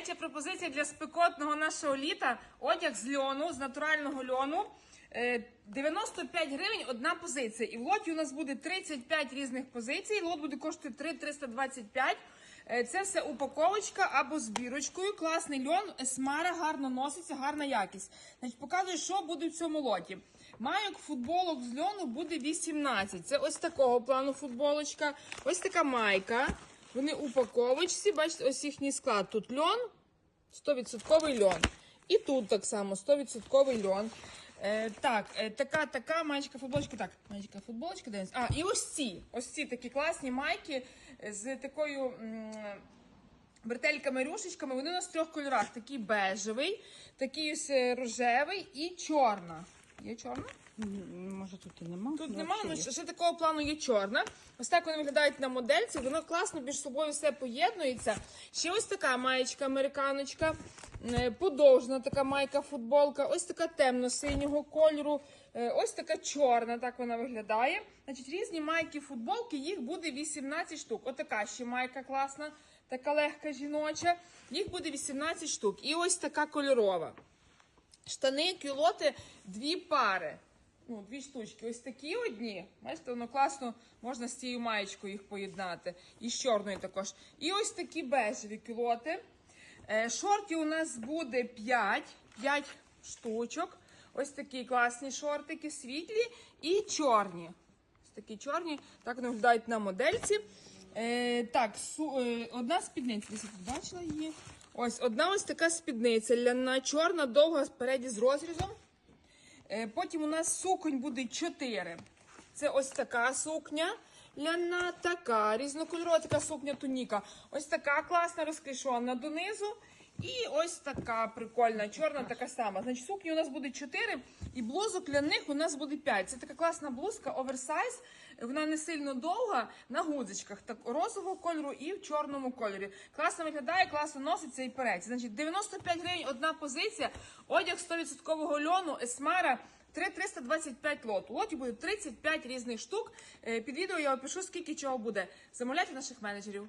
Третя пропозиція для спекотного нашого літа. Одяг з льону, з натурального льону. Е, 95 гривень одна позиція. І в лоті у нас буде 35 різних позицій. Лот буде коштувати 3 325. Е, Це все упаковочка або з бірочкою. Класний льон, есмара, гарно носиться, гарна якість. Значить, показую, що буде в цьому лоті. Майок футболок з льону буде 18. Це ось такого плану футболочка. Ось така майка. Вони упаковочці. Бачите, ось їхній склад. Тут льон, 100% льон. І тут так само 100% льон. Е, так, е, така, така маєчка футболочка. Так, маєчка футболочка, дивимось. А, і ось ці. Ось ці такі класні майки з такою. м, Бретельками, рюшечками, вони у нас в трьох кольорах: такий бежевий, такий ось е, рожевий і чорна. Є чорна? Може тут і нема. Тут Ну, немає, ще ну ще ще такого плану є чорна. Ось так вони виглядають на модельці, воно класно між собою все поєднується. Ще ось така маєчка американочка, е, подовжена така майка, футболка, ось така темно-синього кольору, е, ось така чорна, так вона виглядає. Значить, різні майки, футболки, їх буде 18 штук. Отака ще майка класна, така легка жіноча. Їх буде 18 штук. І ось така кольорова. Штани, кюлоти, дві пари. Ну, дві штучки. Ось такі одні. Бачите, воно класно, можна з цією маєчкою їх поєднати. І з чорною також. І ось такі бежеві кюлоти. Е, шортів у нас буде 5, 5 штучок. Ось такі класні шортики, світлі і чорні. Ось такі чорні, так виглядають на модельці. Е, так, су, е, одна спідниця. Бачила її. Ось одна ось така спідниця. Ляна чорна, довга спереді з розрізом. Е, Потім у нас суконь буде 4. Це ось така сукня. Ляна така, різнокольорова така сукня туніка. Ось така класна, розкришована донизу. І ось така прикольна, чорна, така сама. Значить, сукні у нас буде 4, і блузок ляних у нас буде 5. Це така класна блузка, оверсайз. Вона не сильно довга, на гудзичках, так розового кольору і в чорному кольорі. Класно виглядає, класно носиться і переться. Значить, 95 гривень одна позиція, одяг 100% льону, есмара. 325 лот. Лоті буде 35 різних штук. Е, Під відео я опишу, скільки чого буде. Замовляйте наших менеджерів.